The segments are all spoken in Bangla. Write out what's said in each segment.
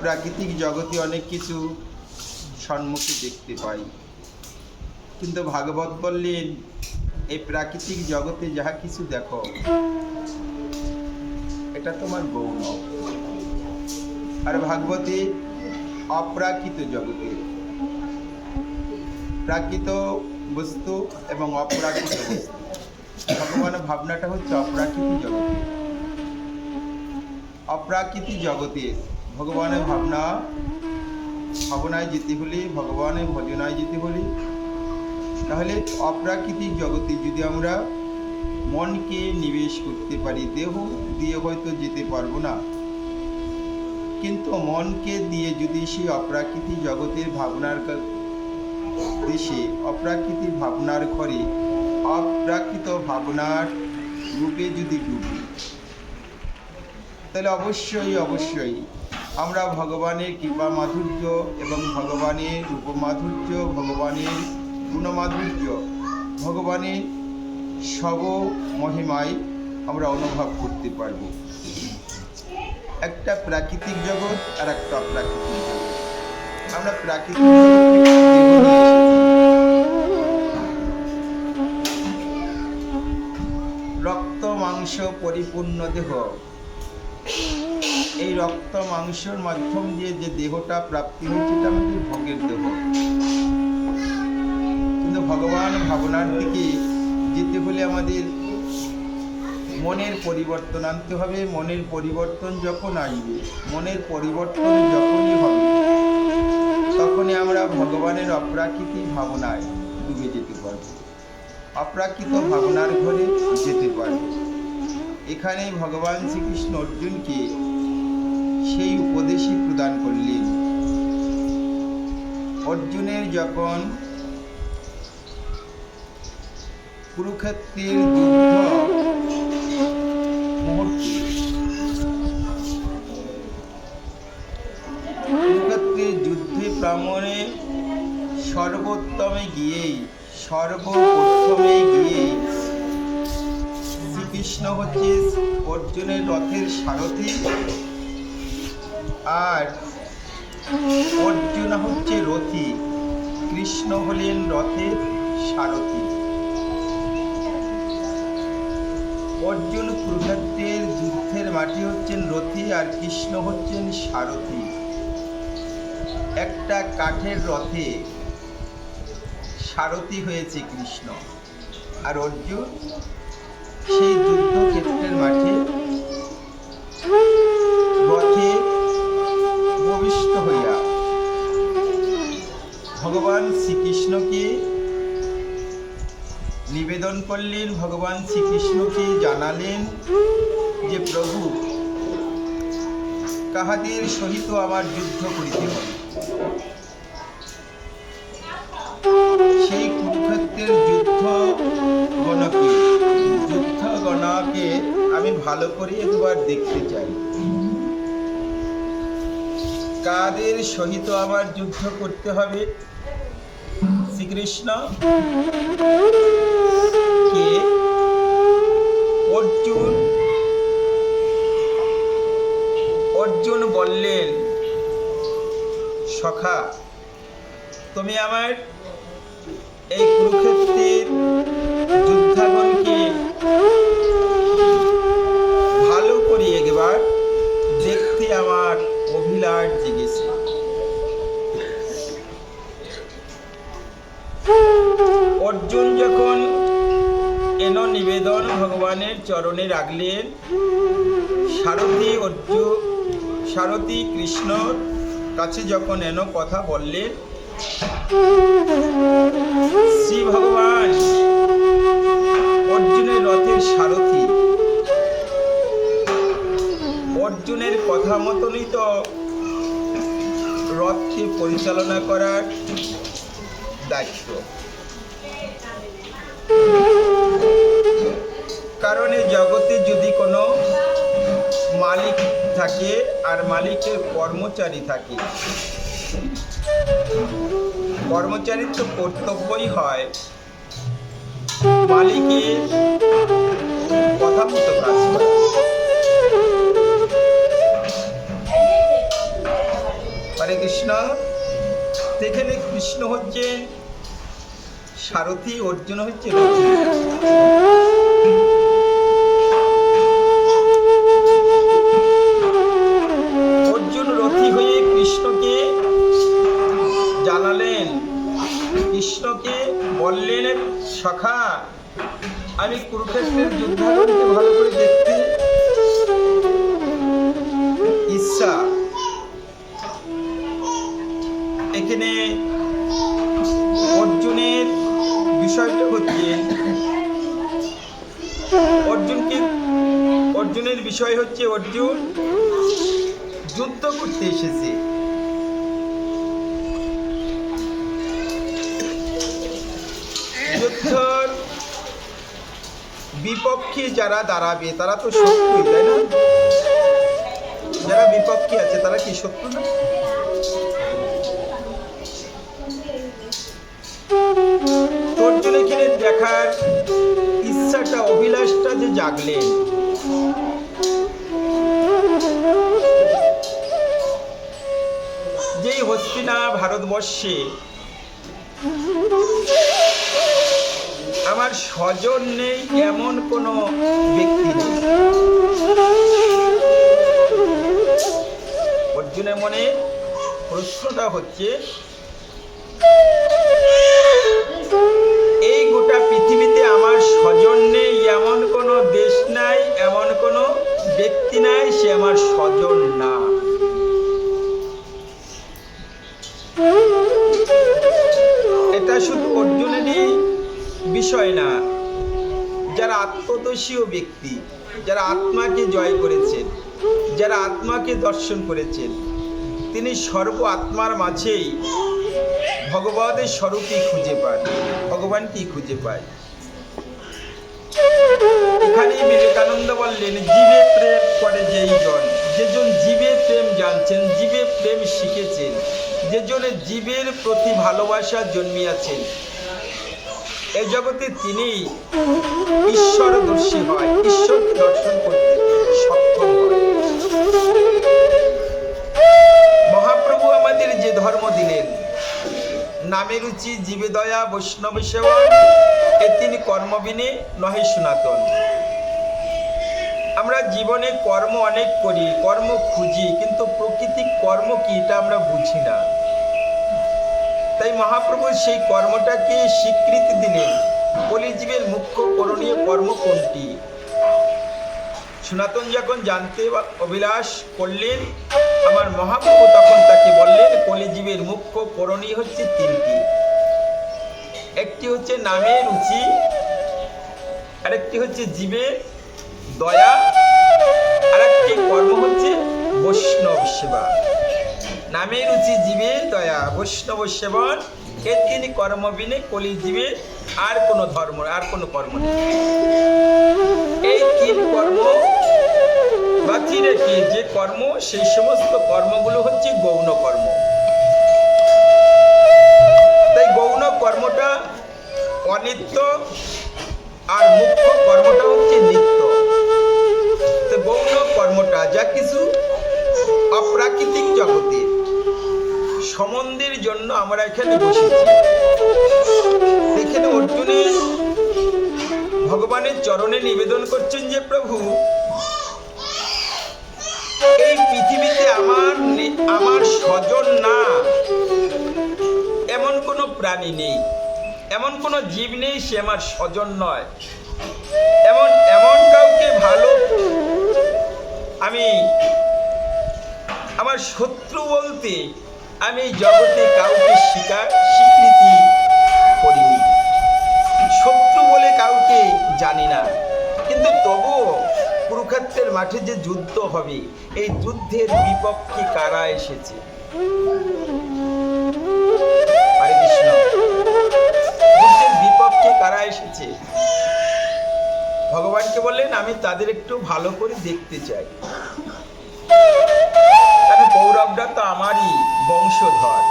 প্রাকৃতিক জগতে অনেক কিছু সম্মুখে দেখতে পাই। কিন্তু ভাগবত বললেন, এই প্রাকৃতিক জগতে যাহা কিছু দেখো, এটা তোমার গৌণ আর ভাগবতে, অপ্রাকৃত জগতে। প্রাকৃত বস্তু এবং অপ্রাকৃত ভগবানের ভাবনাটা হচ্ছে অপ্রাকৃতিক জগতে। অপ্রাকৃতিক জগতে ভগবানের ভাবনা, ভাবনায় যেতে হলে, ভগবানের ভজনায় যেতে হলে। তাহলে অপ্রাকৃতিক জগতে যদি আমরা মনকে নিবেশ করতে পারি, দেহ দিয়ে হয়তো যেতে পারব না। কিন্তু মনকে দিয়ে যদি সেই অপ্রাকৃতিক জগতের ভাবনার দেশে, অপ্রাকৃতিক ভাবনার ঘরে, অপ্রাকৃত ভাবনার রূপে যদি ডুবি, তাহলে অবশ্যই অবশ্যই আমরা ভগবানের কৃপা মাধুর্য এবং ভগবানের রূপমাধুর্য ভগবানের গুণমাধুর্য, ভগবানের সব মহিমায় আমরা অনুভব করতে পারব একটা প্রাকৃতিক জগৎ আর একটা অপ্রাকৃতিক জগৎ আমরা প্রাকৃতিক। রক্ত, মাংস, পরিপূর্ণ দেহ এই রক্ত মাংসের মাধ্যম দিয়ে যে দেহটা প্রাপ্তি হয়েছে এটা আমাদের ভোগের দেহ। কিন্তু ভগবান ভাবনার দিকে যেতে হলে আমাদের মনের পরিবর্তন আনতে হবে। মনের পরিবর্তন যখন আসবে, মনের পরিবর্তন যখনই হবে, তখনই আমরা ভগবানের অপ্রাকৃতিক ভাবনায় ডুবে যেতে পারব। অপ্রাকৃত ভাবনার ঘরে যেতে পারব। এখানে ভগবান শ্রীকৃষ্ণ অর্জুনকে সেই উপদেশই প্রদান করলেন। অর্জুনের যখন কুরুক্ষেত্রের যুদ্ধ কুরুক্ষেত্রের যুদ্ধে প্রামণে সর্বোত্তমে গিয়েই সর্বপ্রথমে গিয়েই শ্রীকৃষ্ণ হচ্ছে অর্জুনের রথের সারথি। আর অর্জুন হচ্ছে রথি, কৃষ্ণ হলেন রথের সারথি। অর্জুন কুরুক্ষেত্রের যুদ্ধের মাটি হচ্ছেন রথি আর কৃষ্ণ হচ্ছেন সারথি। একটা কাঠের রথে সারথি হয়েছে কৃষ্ণ। আর অর্জুন জানালেন যে প্রভু, কাহাদের সহিত আমার যুদ্ধ করিতে হবে সেই কুরুক্ষেত্রের যুদ্ধ গণকে যুদ্ধ গণকে আমি ভালো করে একবার দেখতে চাই। কাদের সহিত আমার যুদ্ধ করতে হবে? শ্রীকৃষ্ণ কে অর্জুন অর্জুন বললেন সখা তুমি আমার এই কুরুক্ষেত্রের যুদ্ধাগণকে ভালো করে একবার দেখতে আমার অভিলাষ জেগেছে। অর্জুন যখন এন নিবেদন ভগবানের চরণে রাখলেন, সারথী অর্জুন সারথী কৃষ্ণর কাছে যখন এন কথা বললেন শ্রী ভগবান, অর্জুনের রথের সারথি। অর্জুনের কথা মতনই তো রথকে পরিচালনা করার দায়িত্ব। কারণ এই জগতে যদি কোনো মালিক থাকে আর মালিকের কর্মচারী থাকে কর্মচারীর তো কর্তব্যই হয়। মালিকের কথা মতো কাজ হরে কৃষ্ণ। সেখানে কৃষ্ণ হচ্ছে সারথি, অর্জুন হচ্ছে যুদ্ধর বিপক্ষে যারা দাঁড়াবে, তারা তো শত্রু, তাই না? যারা বিপক্ষে আছে, তারা কি শত্রু না? অর্জুন দেখার ইচ্ছাটা, অভিলাষটা যে জাগলেন যেই হস্তিনা ভারতবর্ষে আমার স্বজন নেই এমন কোনো ব্যক্তি অর্জুনের মনে প্রশ্নটা হচ্ছে, এই গোটা পৃথিবীতে আমার স্বজন নেই এমন কোনো দেশ নাই, এমন কোনো ব্যক্তি নাই, সে আমার স্বজন না। এটা শুধু অর্জুনেরই বিষয় না। যারা আত্মদোষীয় ব্যক্তি, যারা আত্মাকে জয় করেছেন, যারা আত্মাকে দর্শন করেছেন, তিনি সর্ব আত্মার মাঝেই ভগবানের স্বরূপই খুঁজে পান, ভগবান কি খুঁজে পায়? এখানে বিবেকানন্দ বললেন, জীবে প্রেম করে যেই জন যেজন জীবে প্রেম জানছেন, জীবে প্রেম শিখেছেন যেজনে জীবের প্রতি ভালোবাসা জন্মিয়াছেন এই জগতে তিনি ঈশ্বরদর্শী হয়, ঈশ্বরকে দর্শন করতে মহাপ্রভু আমাদের যে ধর্ম দিলেন, নামে রুচি জীবে দয়া, বৈষ্ণব সেবা, এ তিনি কর্মবিনে নহে সনাতন। আমরা জীবনে কর্ম অনেক করি, কর্ম খুঁজি, কিন্তু প্রকৃতি কর্ম কি, এটা আমরা বুঝি না। তাই মহাপ্রভু সেই কর্মটাকে স্বীকৃতি দিলেন। কলিজীবের মুখ্য করণীয় কর্ম কোনটি? সনাতন যখন জানতে অভিলাষ করলেন, আমার মহাপ্রভু তখন তাকে বললেন কলিজীবের মুখ্য করণীয় হচ্ছে তিনটি। একটি হচ্ছে নামে রুচি, আরেকটি হচ্ছে জীবের দয়া, আরেকটি কর্ম হচ্ছে বৈষ্ণব সেবা। নামে রুচি জীবের দয়া, বৈষ্ণব সেবন এ তিনি কর্মবিনে কলি জীবে আর কোনো ধর্ম, আর কোনো কর্ম নেই। এই তিন কর্ম বাকি যে কর্ম, সেই সমস্ত কর্মগুলো হচ্ছে গৌণ কর্ম। তাই গৌণ কর্মটা অনিত্য আর মুখ্য কর্মটা হচ্ছে নিত্য। তো গৌণ কর্মটা যা কিছু অপ্রাকৃতিক জগতে সম্বন্ধের জন্য আমরা এখানে বসেছি। এখানে অর্জুনের ভগবানের চরণে নিবেদন করছেন যে প্রভু, এই পৃথিবীতে আমার আমার স্বজন না। এমন কোনো প্রাণী নেই। এমন কোনো জীব নেই সে আমার স্বজন নয়। এমন এমন কাউকে ভালো আমি আমার শত্রু বলতে আমি জগতে কাউকে স্বীকার স্বীকৃতি করিনি। শত্রু বলে কাউকে জানি না। কিন্তু তবুও কুরুক্ষেত্রের মাঠে যে যুদ্ধ হবে, এই যুদ্ধের বিপক্ষে কারা এসেছে? যুদ্ধের বিপক্ষে কারা এসেছে? ভগবানকে বললেন, আমি তাদের একটু ভালো করে দেখতে চাই। কারণ কৌরবরা তো আমারই বংশধর।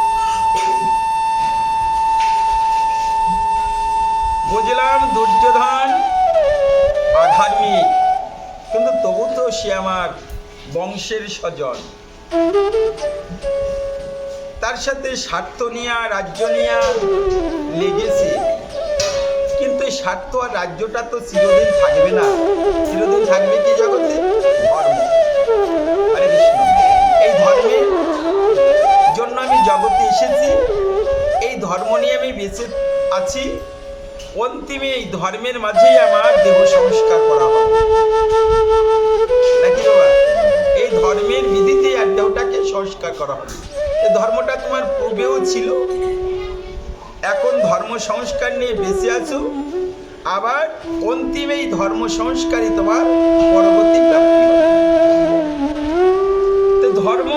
বুঝলাম দুর্যোধন আধার্মিক কিন্তু তবু তো সে আমার বংশের স্বজন। তার সাথে স্বার্থ নিয়া, রাজ্য নিয়া লেগেছে। কিন্তু স্বার্থ আর রাজ্যটা তো চিরদিন থাকবে না। চিরদিন থাকবে কি জগতে? আছি। অন্তিমে এই ধর্মের মাঝেই আমার দেহ সংস্কার করা হবে। নাকি এই ধর্মের বিধিতে আর দেহটাকে সংস্কার করা হবে। ধর্মটা তোমার পূর্বেও ছিল। এখন ধর্ম সংস্কার নিয়ে বেঁচে আছো। আবার অন্তিমে এই ধর্ম সংস্কারই তোমার পরবর্তী প্রাপ্তি ধর্ম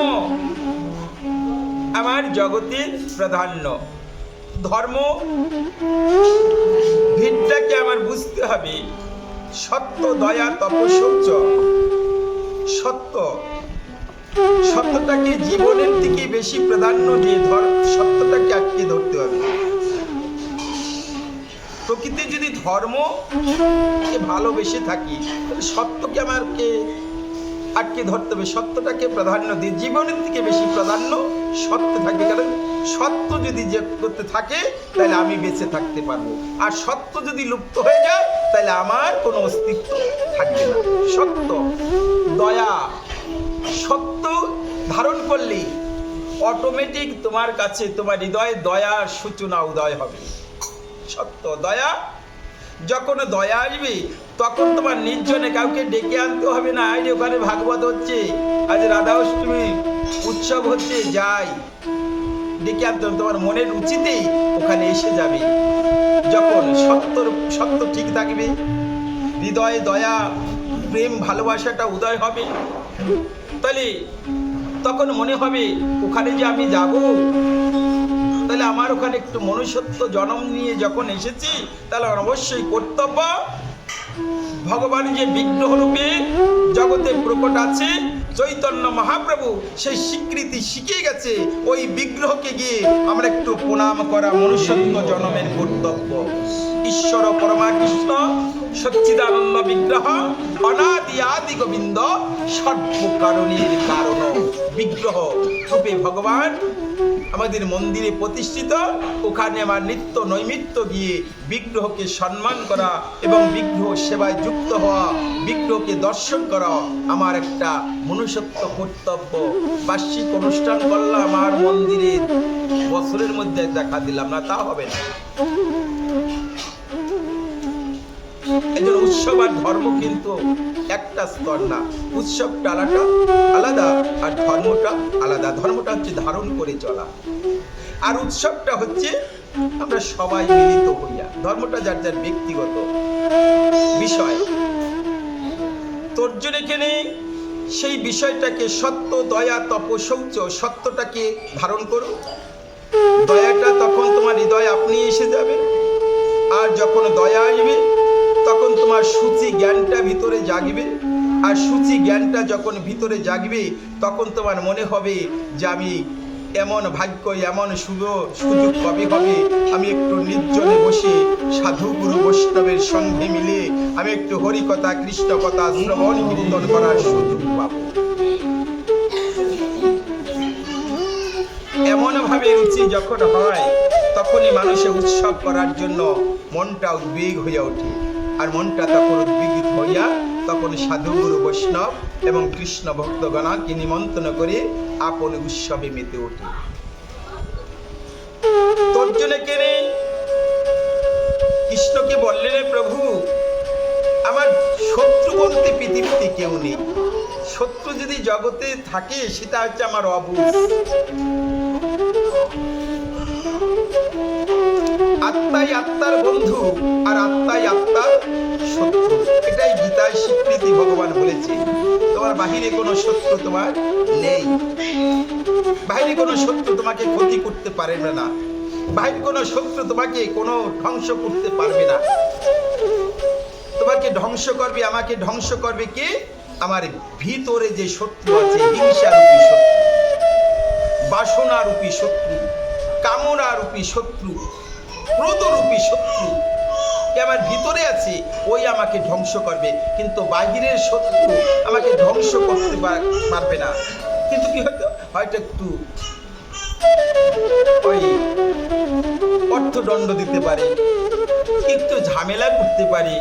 আমার জগতের প্রাধান্য। ধর্ম ভিড়টাকে আমার বুঝতে হবে। সত্য, দয়া তপসৌচ সত্য, সত্যটাকে জীবনের থেকে বেশি প্রাধান্য দিয়ে ধর সত্যটাকে আটকে ধরতে হবে। প্রকৃতি যদি ধর্মকে ভালোবেসে থাকি, তাহলে সত্যকে আমাকে আটকে ধরতে হবে। সত্যটাকে প্রাধান্য দিয়ে জীবনের থেকে বেশি প্রাধান্য সত্য থাকবে। কারণ সত্য যদি যে করতে থাকে, তাহলে আমি বেঁচে থাকতে পারব। আর সত্য যদি লুপ্ত হয়ে যায়, তাহলে আমার কোনো অস্তিত্ব থাকবে না। সত্য, দয়া, সত্য ধারণ করলে অটোমেটিক তোমার কাছে তোমার হৃদয়ে দয়ার সূচনা উদয় হবে। সত্য, দয়া, যখন দয়া আসবে, তখন তোমার নির্জনে কাউকে ডেকে আনতে হবে না। আইরে ওখানে ভাগবত হচ্ছে, আজ রাধা অষ্টমী উৎসব হচ্ছে, যাই। ডেকে আনতে হবে তোমার মনের রুচিতেই ওখানে এসে যাবে, যখন সত্যর সত্য ঠিক থাকবে, হৃদয়ে দয়া, প্রেম, ভালোবাসাটা উদয় হবে, তাহলে তখন মনে হবে, ওখানে যে আমি যাব, তাহলে আমার ওখানে একটু মনুষ্যত্ব জন্ম নিয়ে যখন এসেছি, তাহলে অবশ্যই কর্তব্য ভগবান যে বিগ্রহ রূপে জগতে প্রকট আছে, চৈতন্য মহাপ্রভু সেই স্বীকৃতি শিখিয়ে গেছে, ওই বিগ্রহকে গিয়ে আমরা একটু প্রণাম করা মনুষ্যত্ব জন্মের কর্তব্য। ঈশ্বর পরমা কৃষ্ণ সচ্চিদানন্দ বিগ্রহ, অনাদি আদি গোবিন্দ সর্ব কারণের কারণ। বিগ্রহ, রূপে ভগবান আমাদের মন্দিরে প্রতিষ্ঠিত, ওখানে আমার নিত্য নৈমিত্য গিয়ে বিগ্রহকে সম্মান করা এবং বিগ্রহ সেবায় যুক্ত হওয়া, বিগ্রহকে দর্শন করা আমার একটা মনুষ্যত্ব কর্তব্য। বার্ষিক অনুষ্ঠান করলাম আমার মন্দিরে বছরের মধ্যে দেখা দিলাম না, তা হবে না। এই জন্য উৎসব আর ধর্ম কিন্তু একটা স্তর না। উৎসবটা আলাদা আলাদা, আর ধর্মটা আলাদা। ধর্মটা হচ্ছে ধারণ করে চলা। আর উৎসবটা হচ্ছে আমরা সবাই মিলিত হইয়া। ধর্মটা যার যার ব্যক্তিগত বিষয়। তোর জন্য এখানে সেই বিষয়টাকে সত্য, দয়া তপ শৌচ সত্যটাকে ধারণ করো। দয়াটা তখন তোমার হৃদয় আপনি এসে যাবে আর যখন দয়া আসবে তোমার সূচি জ্ঞানটা ভিতরে জাগবে, আর সূচি জ্ঞানটা যখন ভিতরে জাগবে, তখন তোমার মনে হবে যে আমি এমন ভাগ্য, এমন শুভ সুযোগ কবে হবে? আমি একটু নির্জনে বসে সাধু গুরু বৈষ্ণবের সঙ্গে মিলে আমি একটু হরিকথা কৃষ্ণ কথা শ্রবণ, কীর্তন করার সুযোগ পাবো। এমনভাবে রুচি যখন হয়, তখনই মানুষের উৎসব করার জন্য মনটা উদ্বেগ হয়ে ওঠে। আর মনটা তখন উদ্বিগ্ন হইয়া তখন সাধু গুরু বৈষ্ণব এবং কৃষ্ণ ভক্তগণাকে নিমন্ত্রণ করে আপন উৎসবে মেতে ওঠে কৃষ্ণকে বললেন, প্রভু, আমার শত্রু বলতে পৃথিবীতে কেউ নেই। শত্রু যদি জগতে থাকে, সেটা হচ্ছে আমার অবুঝ। আত্মাই আত্মার বন্ধু আর আত্মাই আত্মার শত্রু। এটাই গীতায় স্বীকৃতি ভগবান বলেছে। তোমার বাহিরে কোনো শত্রু তোমার নেই। বাহিরে কোনো শত্রু তোমাকে ক্ষতি করতে পারবে না। বাহির কোনো শত্রু তোমাকে কোনো ধ্বংস করতে পারবে না। তোমাকে ধ্বংস করবে, আমাকে ধ্বংস করবে কে? আমার ভিতরে যে শত্রু আছে হিংসা রূপী শত্রু বাসনা রূপী শত্রু কামনা রূপী শত্রু ক্রোধরূপী শত্রু। আমার ভিতরে আছে, ওই আমাকে ধ্বংস করবে। কিন্তু বাহিরের শত্রু আমাকে ধ্বংস করতে পারবে না। কিন্তু কি হয়তো? হয়তো একটু অর্থদণ্ড দিতে পারে একটু ঝামেলা করতে পারে।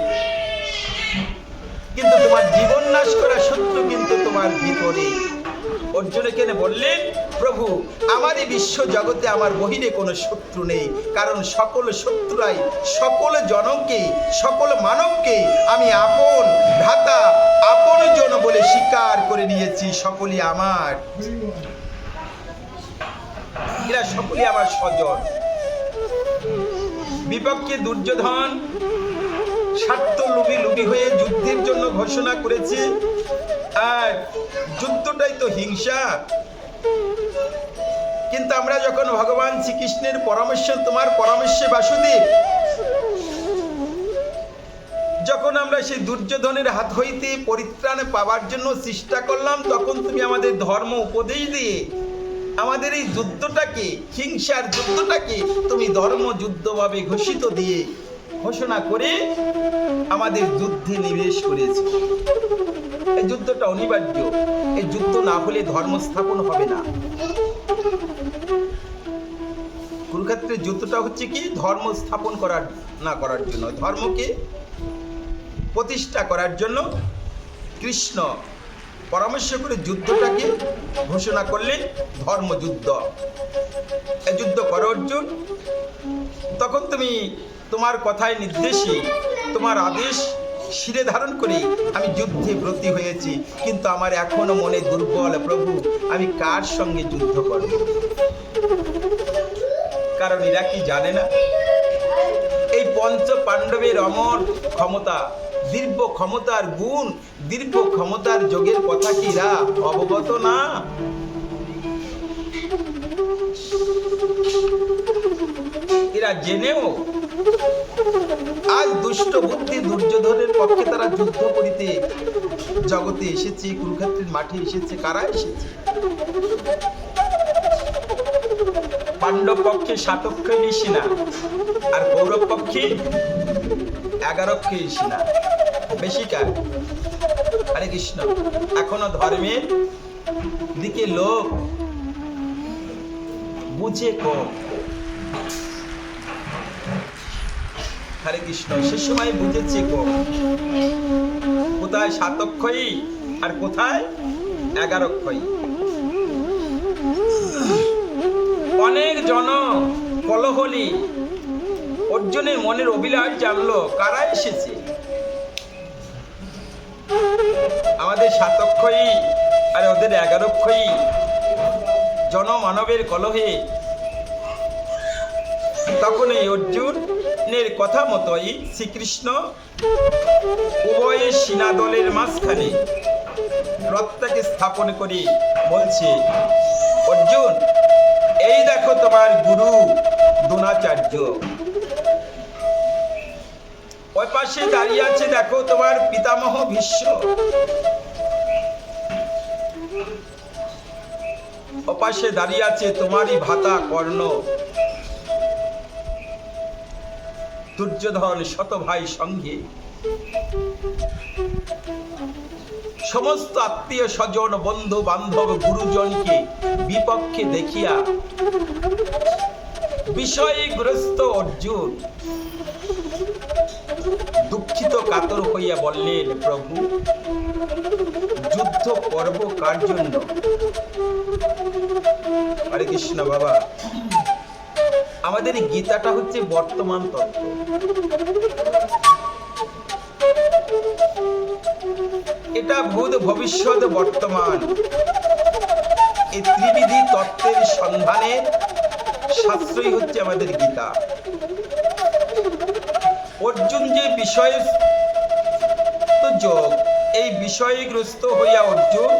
কিন্তু তোমার জীবন নাশ করা শত্রু কিন্তু তোমার ভিতরে। অর্জুন কেন বললেন প্রভু আমার এই বিশ্ব জগতে আমার বহিরে কোনো শত্রু নেই, কারণ সকল শত্রুরাই সকল জনকে সকল মানবকে আমি আপন ভ্রাতা, আপন জন বলে স্বীকার করে নিয়েছি, সকলই আমার। এরা সকলই আমার স্বজন। বিপক্ষে দুর্যোধন স্বার্থ লুবি লুবি হয়ে যুদ্ধের জন্য ঘোষণা করেছে। আর যুদ্ধটাই তো হিংসা। কিন্তু আমরা যখন ভগবান শ্রীকৃষ্ণের পরামর্শ তোমার পরামর্শে বাসুদেব, যখন আমরা সেই দুর্যোধনের হাত হইতে পরিত্রাণ পাওয়ার জন্য চেষ্টা করলাম, তখন তুমি আমাদের ধর্ম উপদেশ দিয়ে আমাদের এই যুদ্ধটাকে, হিংসার যুদ্ধটাকে তুমি ধর্ম যুদ্ধভাবে ঘোষিত দিয়ে ঘোষণা করে আমাদের যুদ্ধে নিবেশ করেছে। এই যুদ্ধটা অনিবার্য। এই যুদ্ধ না হলে ধর্ম স্থাপন হবে না। কুরুক্ষেত্রের যুদ্ধটা হচ্ছে কি? ধর্ম স্থাপন করার, না করার জন্য। ধর্মকে প্রতিষ্ঠা করার জন্য কৃষ্ণ পরামর্শ করে যুদ্ধটাকে ঘোষণা করলেন ধর্মযুদ্ধ। এ যুদ্ধ করো অর্জুন। তখন তুমি তোমার কথায় নির্দেশে, তোমার আদেশ শিরে ধারণ করে, আমি যুদ্ধে ব্রতী হয়েছি, কিন্তু আমার এখনও মনে দুর্বল, প্রভু, আমি কার সঙ্গে যুদ্ধ করব? কারণ এরা কি জানে না? এই পঞ্চ পাণ্ডবের অমর ক্ষমতা, দীর্ঘ ক্ষমতার গুণ, দীর্ঘ ক্ষমতার যোগের কথা কি এরা অবগত না? এরা জেনেও আজ দুষ্ট বুদ্ধি দুর্যোধনের পক্ষে তারা যুদ্ধ করিতে জগতে এসেছে, কুরুক্ষেত্রের মাঠে এসেছে, কারা এসেছে? পাণ্ডব পক্ষে সাতক্ষী সেনা আর কৌরব পক্ষে এগারোক্ষী বেশি কার? হরে কৃষ্ণ। এখনও ধর্মের দিকে লোক বুঝে কম। হরে কৃষ্ণ, সে সময় বুঝেছে কম কোথায় সাতক্ষয়ী আর কোথায় এগারোক্ষয়ী অনেক জন কলহলি অর্জুনের মনের অভিলাষ জানলো, কারা এসেছে? আমাদের সাতক্ষয়ী আর ওদের এগারোক্ষয়ী জনমানবের কলহে। তখন এই অর্জুনের কথা মতোই শ্রীকৃষ্ণ উভয় সেনা দলের মাঝখানে রথটাকে স্থাপন করে বলছে, অর্জুন, এই দেখো তোমার গুরু দ্রোণাচার্য। ওই পাশে দাঁড়িয়ে আছে দেখো তোমার পিতামহ ভীষ্ম। ওপাশে দাঁড়িয়ে আছে তোমারই ভাতা কর্ণ। দুর্যোধন শত ভাই সঙ্গে। সমস্ত আত্মীয় স্বজন, বন্ধু বান্ধব, গুরুজনকে বিপক্ষে দেখিয়া বিষয়গ্রস্ত অর্জুন দুঃখিত কাতর হইয়া বললেন, প্রভু, যুদ্ধ করব কার জন্য? হরে কৃষ্ণ বাবা আমাদের এই গীতাটা হচ্ছে বর্তমান তত্ত্ব। এটা ভূত ভবিষ্যৎ বর্তমান। এই ত্রিবিধি তত্ত্বের সন্ধানে শাস্ত্রই হচ্ছে আমাদের গীতা। অর্জুন যে বিষয় যোগ, এই বিষয়গ্রস্ত হইয়া অর্জুন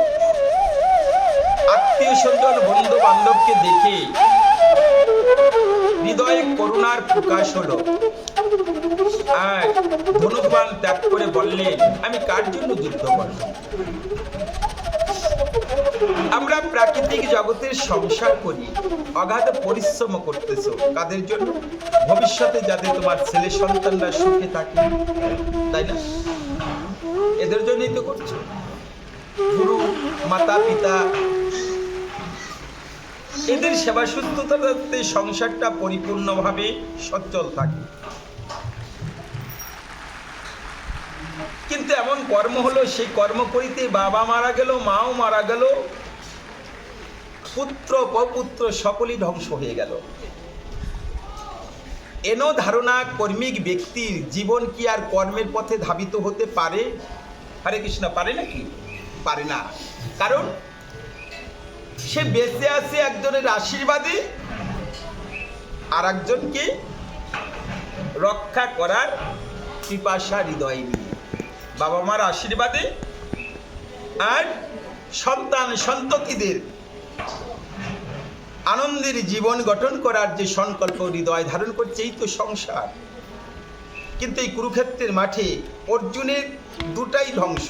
আত্মীয় স্বজন বন্ধু বান্ধবকে দেখে হৃদয়ে করুণার প্রকাশ হলো। আর ধনুবান ত্যাগ করে বললেন আমি কার জন্য যুদ্ধ করব আমরা প্রাকৃতিক জগতের সংসার করি, অগাধ পরিশ্রম করতেছ, কাদের জন্য? ভবিষ্যতে যাতে তোমার ছেলে সন্তানরা সুখে থাকে, তাই না? এদের জন্যই তো করছ। গুরু, মাতা, পিতা এদের সেবা শুদ্ধতাতে সংসারটা পরিপূর্ণভাবে সচ্ছল থাকে। কিন্তু এমন কর্ম হলো, সেই কর্ম করিতে বাবা মারা গেল, মাও মারা গেল, পুত্র, পপুত্র সকলেই ধ্বংস হয়ে গেল। এনো ধারণা কর্মিক ব্যক্তির জীবন কি আর কর্মের পথে ধাবিত হতে পারে? হরে কৃষ্ণ, পারে নাকি? পারে না। কারণ সে বেঁচে আছে একজনের আশীর্বাদে আর একজনকে রক্ষা করার পিপাসা হৃদয় নিয়ে। বাবা মার আশীর্বাদে আর সন্তান সন্ততিদের আনন্দের জীবন গঠন করার যে সংকল্প হৃদয় ধারণ করছে, এই তো সংসার। কিন্তু এই কুরুক্ষেত্রের মাঠে অর্জুনের দুটাই ধ্বংস।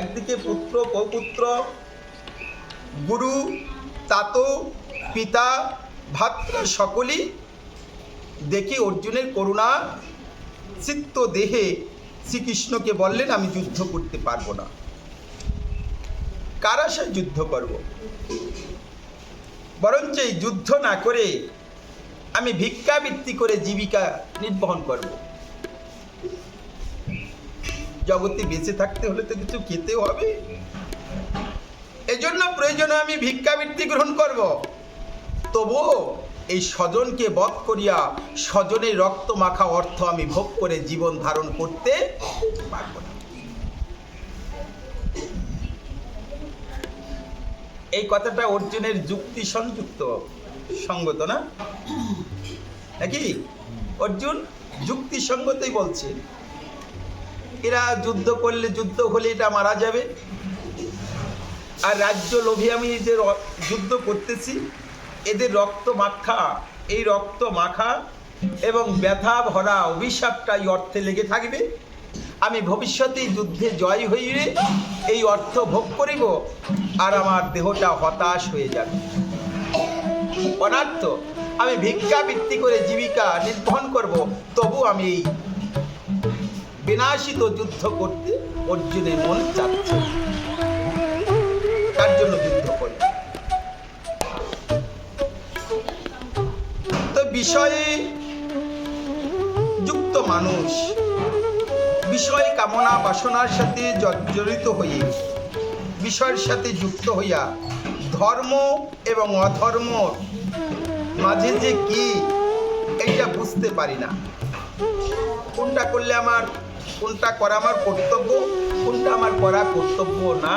একদিকে পুত্র, পৌপুত্র গুরু, তাত, পিতা ভাত্র সকলেই দেখে অর্জুনের করুণা চিত্ত দেহে শ্রীকৃষ্ণকে বললেন, আমি যুদ্ধ করতে পারব না। কারা সে যুদ্ধ করব? বরঞ্চ এই যুদ্ধ না করে আমি ভিক্ষাবৃত্তি করে জীবিকা নির্বহন করব। জগতে বেঁচে থাকতে হলে তো কিছু খেতেও হবে। এজন্য প্রয়োজনে আমি ভিক্ষাবৃত্তি গ্রহণ করব। তবুও এই স্বজনকে বধ করিয়া স্বজনের রক্ত মাখা অর্থ আমি ভোগ করে জীবন ধারণ করতে পারব না। এই কথাটা অর্জুনের যুক্তি সংযুক্ত, সঙ্গত না? নাকি? অর্জুন যুক্তি সঙ্গতই বলছে। এরা যুদ্ধ করলে যুদ্ধ হলে এটা মারা যাবে। আর রাজ্য লোভে আমি যে যুদ্ধ করতেছি, এদের রক্ত মাখা, এই রক্ত মাখা এবং ব্যথা ভরা অভিশাপটা এই অর্থে লেগে থাকবে। আমি ভবিষ্যতে যুদ্ধে জয় হইলে এই অর্থ ভোগ করিব আর আমার দেহটা হতাশ হয়ে যাবে। অনার্থ, আমি ভিক্ষাবৃত্তি করে জীবিকা নির্বহন করব, তবু আমি এই বিনাশিত যুদ্ধ করতে অর্জুনের মন চাচ্ছে বিষয়ে যুক্ত মানুষ বিষয় কামনা বাসনার সাথে জর্জরিত হয়ে, বিষয়ের সাথে যুক্ত হইয়া ধর্ম এবং অধর্ম মাঝে যে কি, এইটা বুঝতে পারি না। কোনটা করলে আমার, কোনটা করা আমার কর্তব্য, কোনটা আমার করা কর্তব্য না,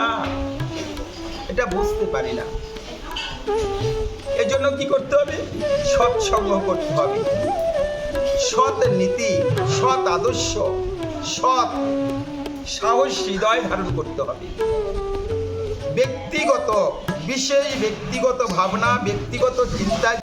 এটা বুঝতে পারি না। এজন্য কি করতে হবে? সৎসঙ্গ করতে হবে। সৎ নীতি, সৎ আদর্শ, সৎ সাহস, হৃদয় ধারণ করতে হবে। ব্যক্তিগত, বিশেষ ব্যক্তিগত ভাবনা, ব্যক্তিগত চিন্তা